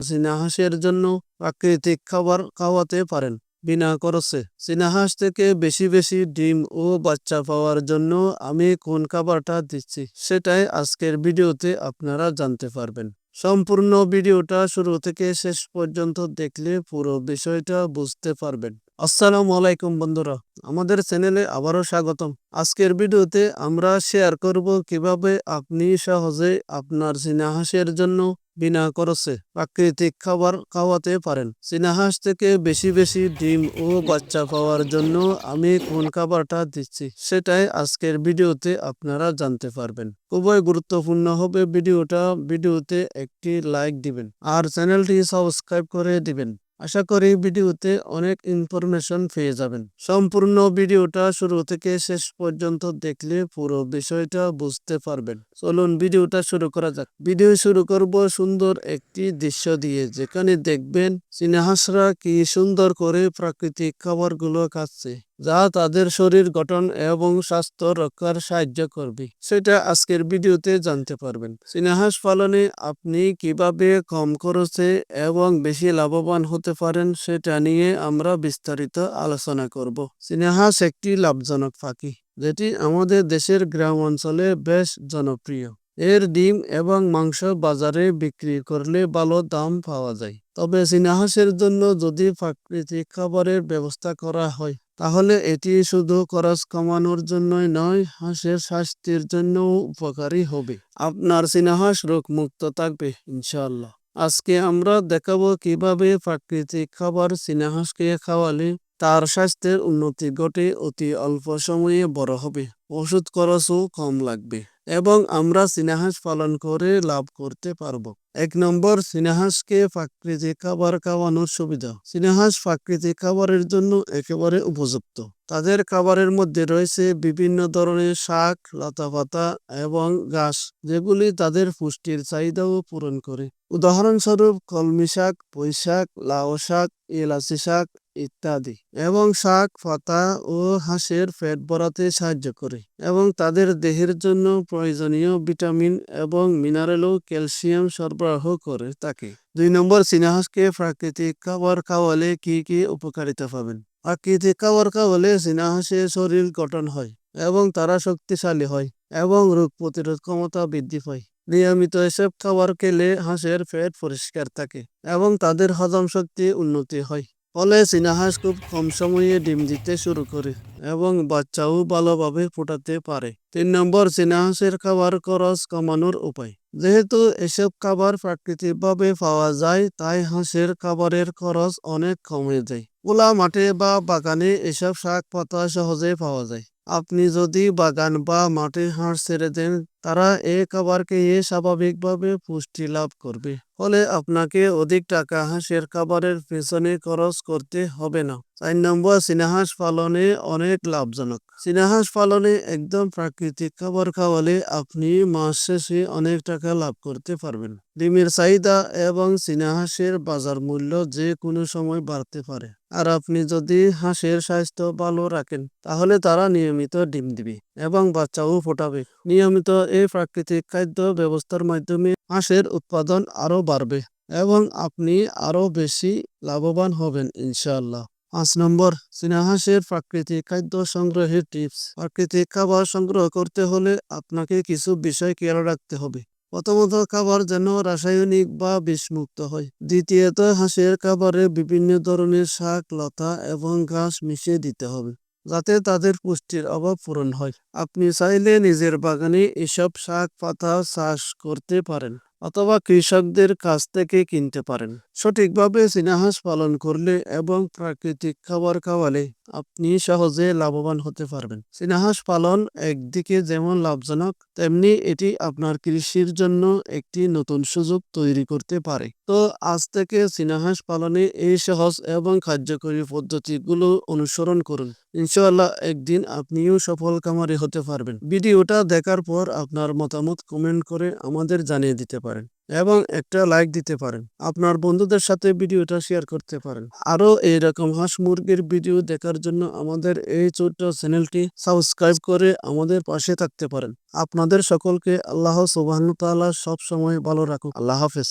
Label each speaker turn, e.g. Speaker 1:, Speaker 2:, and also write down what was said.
Speaker 1: চীনা হাঁসের জন্য প্রাকৃতিক খাবার খাওয়াতে পারেন। বিনা খরচে চীনা হাঁস থেকে বেশি বেশি ডিম ও বাচ্চা পাওয়ার জন্য আমি কোন খাবারটা দিচ্ছি সেটাই আজকের ভিডিওতে আপনারা জানতে পারবেন। সম্পূর্ণ ভিডিওটা শুরু থেকে শেষ পর্যন্ত দেখলে পুরো বিষয়টা বুঝতে পারবেন। আসসালামু আলাইকুম বন্ধুরা, আমাদের চ্যানেলে আবারও স্বাগতম। আজকের ভিডিওতে আমরা শেয়ার করব কীভাবে আপনি সহজে আপনার চীনা হাঁসের জন্য বিনা খরচে প্রাকৃতিক খাবার খাওয়াতে পারেন। চীনাহাঁস থেকে বেশি বেশি ডিম ও বাচ্চা পাওয়ার জন্য আমি কোন খাবারটা দিচ্ছি সেটাই আজকের ভিডিওতে আপনারা জানতে পারবেন। খুবই গুরুত্বপূর্ণ হবে ভিডিওটা। ভিডিওতে একটি লাইক দিবেন আর চ্যানেলটি সাবস্ক্রাইব করে দিবেন। আশা করি ভিডিওতে অনেক ইনফরমেশন পেয়ে যাবেন। সম্পূর্ণ ভিডিওটা শুরু থেকে শেষ পর্যন্ত দেখলে পুরো বিষয়টা বুঝতে পারবেন। চলুন ভিডিওটা শুরু করা যাক। ভিডিও শুরু করব সুন্দর একটি দৃশ্য দিয়ে, যেখানে দেখবেন চিনাহাসরা কি সুন্দর করে প্রাকৃতিক খাবারগুলো খাচ্ছে। যা তাদের শরীর গঠন এবং স্বাস্থ্য রক্ষার সাহায্য করবে। সেটা আজকের ভিডিওতে জানতে পারবেন। চীনাহাঁস পালনে আপনি কীভাবে কম খরচে এবং বেশি লাভবান হতে পারেন সেটা নিয়ে আমরা বিস্তারিত আলোচনা করব। চীনাহাঁস একটি লাভজনক পাখি, যেটি আমাদের দেশের গ্রাম অঞ্চলে বেশ জনপ্রিয়। এর ডিম এবং মাংস বাজারে বিক্রি করলে ভালো দাম পাওয়া যায়। তবে চীনাহাঁসের জন্য যদি প্রাকৃতিক খাবারের ব্যবস্থা করা হয়, তাহলে এটি শুধু খরচ কমানোর জন্যই নয়, হাঁসের স্বাস্থ্যের জন্যও উপকারী হবে। আপনার চীনাহাঁস রোগ মুক্ত থাকবে, ইনশাআল্লাহ। আজকে আমরা দেখাবো কীভাবে প্রাকৃতিক খাবার চীনাহাঁসকে খাওয়ালে তার স্বাস্থ্যের উন্নতি ঘটে অতি অল্প সময়ে বড় হবে। ওষুধ খরচও কম লাগবে। এবং আমরা চীনাহাঁস পালন করে লাভ করতে পারব। এক নম্বর চীনাহাঁসকে প্রাকৃতিক খাবার খাওয়ানোর সুবিধা। চীনাহাঁস প্রাকৃতিক খাবারের জন্য একেবারে উপযুক্ত। তাদের খাবারের মধ্যে রয়েছে বিভিন্ন ধরনের শাক, লতাপাতা এবং ঘাস, যেগুলি তাদের পুষ্টির চাহিদাও পূরণ করে। উদাহরণস্বরূপ, কলমি শাক, পুঁই লাউ শাক এলাচি শাক ইত্যাদি। এবং শাক, পাতা ও হাঁসের পেট ভরাতে সাহায্য করে এবং তাদের দেহের জন্য প্রয়োজনীয় ভিটামিন এবং মিনারেল ও ক্যালসিয়াম সরবরাহ করে থাকে। দুই নম্বর চীনাহাঁসকে প্রাকৃতিক খাবার খাওয়ালে কি কি উপকারিতা পাবেন? প্রাকৃতিক খাবার খাওয়ালে চীনাহাঁসের শরীর গঠন হয় এবং তারা শক্তিশালী হয় এবং রোগ প্রতিরোধ ক্ষমতা বৃদ্ধি পায়। নিয়মিত এসব খাবার খেলে হাঁসের পেট পরিষ্কার থাকে এবং তাদের হজম শক্তি উন্নতি হয়। ফলে চীনাহাঁস খুব কম সময়ে ডিম দিতে শুরু করে এবং বাচ্চাও ভালোভাবে ফোটাতে পারে। তিন নম্বর চীনাহাঁসের খাবার খরচ কমানোর উপায়। যেহেতু এসব খাবার প্রাকৃতিকভাবে পাওয়া যায়, তাই হাঁসের খাবারের খরচ অনেক কমে যায়। খোলা মাঠে বা বাগানে এসব শাক পাতা সহজে পাওয়া যায়। আপনি যদি বাগান বা মাঠে হাঁস ছেড়ে দেন তারা এ খাবার খেয়ে স্বাভাবিকভাবে পুষ্টি লাভ করবে। ফলে আপনাকে অধিক টাকা হাঁসের খাবারের পেছনে খরচ করতে হবে না। চার নম্বর চীনাহাঁস পালনে অনেক লাভজনক। চীনাহাঁস পালনে একদম প্রাকৃতিক খাবার খাওয়ালে আপনি মাস শেষে অনেক টাকা লাভ করতে পারবেন। ডিমের চাহিদা এবং চীনাহাঁসের বাজার মূল্য যে কোনো সময় বাড়তে পারে। আর আপনি যদি হাঁসের স্বাস্থ্য ভালো রাখেন, তাহলে তারা নিয়মিত ডিম দিবে। এবং বাচ্চাও ফোটাবে। নিয়মিত এই প্রাকৃতিক খাদ্য ব্যবস্থার মাধ্যমে হাঁসের উৎপাদন আরও বাড়বে এবং আপনি আরও বেশি লাভবান হবেন, ইনশাআল্লাহ। পাঁচ নম্বর চীনাহাঁসের প্রাকৃতিক খাদ্য সংগ্রহের টিপস। প্রাকৃতিক খাবার সংগ্রহ করতে হলে আপনাকে কিছু বিষয় খেয়াল রাখতে হবে। প্রথমত, খাবার যেন রাসায়নিক বা বিষমুক্ত হয়। দ্বিতীয়ত, হাঁসের খাবারে বিভিন্ন ধরনের শাক, লতা এবং ঘাস মিশিয়ে দিতে হবে। যাতে তাদের পুষ্টির অভাব পূরণ হয়। আপনি চাইলে নিজের বাগানে এসব শাক, পাতা চাষ করতে পারেন অথবা কৃষকদের কাছ থেকে কিনতে পারেন। সঠিকভাবে চীনাহাঁস পালন করলে এবং প্রাকৃতিক খাবার খাওয়ালে আপনি সহজে লাভবান হতে পারবেন। চীনাহাঁস পালন একদিকে যেমন লাভজনক, তেমনি এটি আপনার কৃষির জন্য একটি নতুন সুযোগ তৈরি করতে পারে। তো আজ থেকে চীনাহাঁস পালনে এই সহজ এবং কার্যকরী পদ্ধতিগুলো অনুসরণ করুন। ইনশাআল্লাহ একদিন আপনিও সফল কামারি হতে পারবেন। ভিডিওটা দেখার পর আপনার মতামত কমেন্ট করে আমাদের জানিয়ে দিতে পারেন এবং একটা লাইক দিতে পারেন। আপনার বন্ধুদের সাথে ভিডিওটা শেয়ার করতে পারেন। আরও এইরকম হাঁস মুরগির ভিডিও দেখার জন্য আমাদের এই ছোট্ট চ্যানেলটি সাবস্ক্রাইব করে আমাদের পাশে থাকতে পারেন। আপনাদের সকলকে আল্লাহ সুবাহ তাআলা সব সময় ভালো রাখুন আল্লাহ হাফেজ।